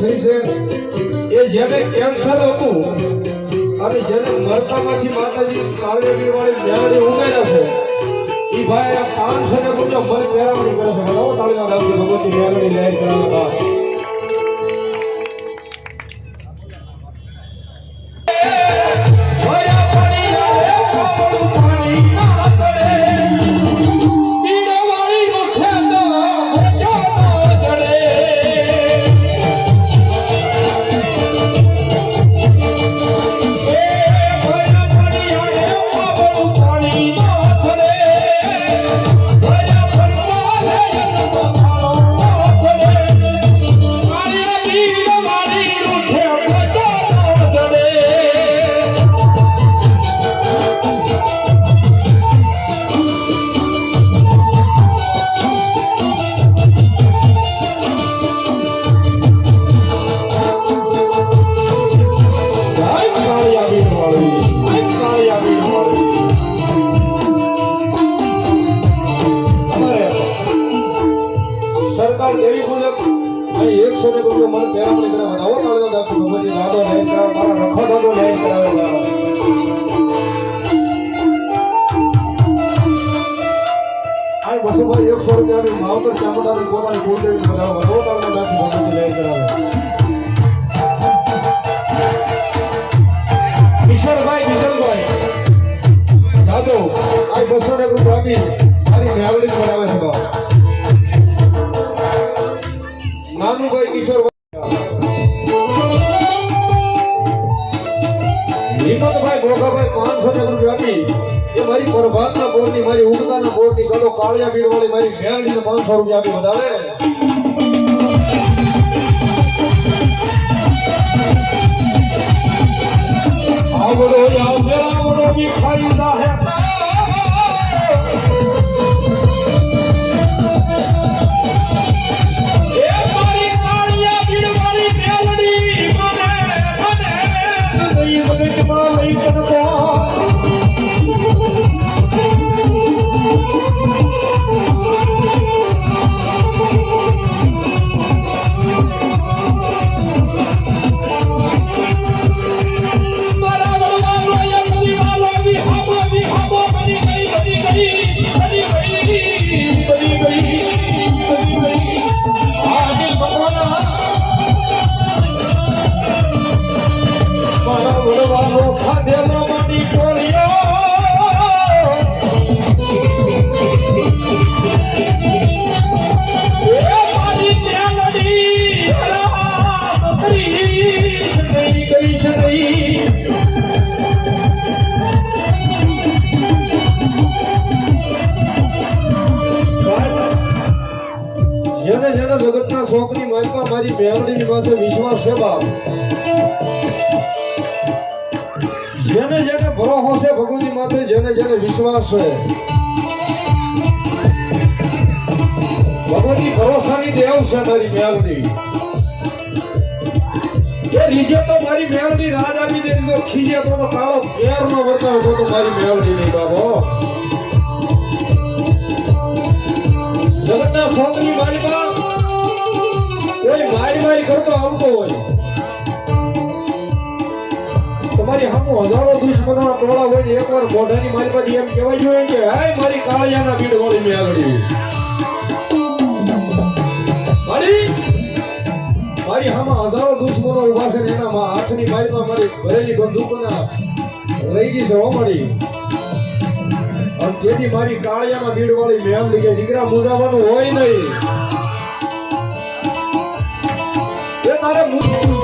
થઈ છે. એ જેને કેન્સર હતું, અને જેને મરતામાંથી માતાજી કાળિયા પીર વાળી મેલડી ઉમેરા છે એ ભાઈ આ પાંચસો ને મુજબ મને પેરામણી કરે છે. બરાબર તાળીના રાખજો, ભગવતી મેળવણી લહેર કરાવે એકસો ને રૂપિયા મને પેરામણી કરાવે આવો કાળનો દાખલો ભગવતી દાદો લહેર કરાવે મારા રખો દોડો લહેર કરાવે મારા. આ બસો ભાઈ એકસો રૂપિયા આપી માવતર ચામુંડાની પોતાની કુળદેવી બનાવો આવો કાળનો દાખલો ભગવતી લહેર કરાવે. હિંમતભાઈ ભોગાભાઈ પાંચસો ને રૂપિયા આપી. એ મારી પ્રભાતના બોર્ડની મારી ઉગતાના બોર્ડની ગલો કાળિયા બીડવાળી મારી મેળવીને પાંચસો રૂપિયા આપી વધારે આવો આવડો જગતના શોખની માલિકા મારી મેલડીની પાસે વિશ્વાસ છે બાપ. જેને જેને ભરોસો છે ભગવતી માથે જેને જેને વિશ્વાસ છે. ભગવતી ભરોસાની દેવ છે મારી મેળની એ રીજે તો મારી મેળની રાજ આપી દે, તો ખીજે તો તો કાળો ઘેર નો વર્તાવ તો મારી મેળની નહીં બાબો. જગતના શોખની માલિકા કોઈ મારી મારી કરતો આવતો હોય. તમારી સામુ હજારો દુશ્મનોના ટોળા હોય ને એકવાર મોઢાની મારી પાસે એમ કહેવાય જોઈએ કે, હાય, મારી કાળિયાના બીડ વાળી મેળડી મારી? મારી સામે હજારો દુશ્મનો ઊભા છે ને એના મા- હાથની મારીમાં મારી ભરેલી બંદૂકોના લઈ ગઈ છે, હો અને તેથી મારી કાળિયાના બીડ વાળી મેળડી કે, દીકરા, મુજાવાનું હોય નહીં. એ તારે મુજ-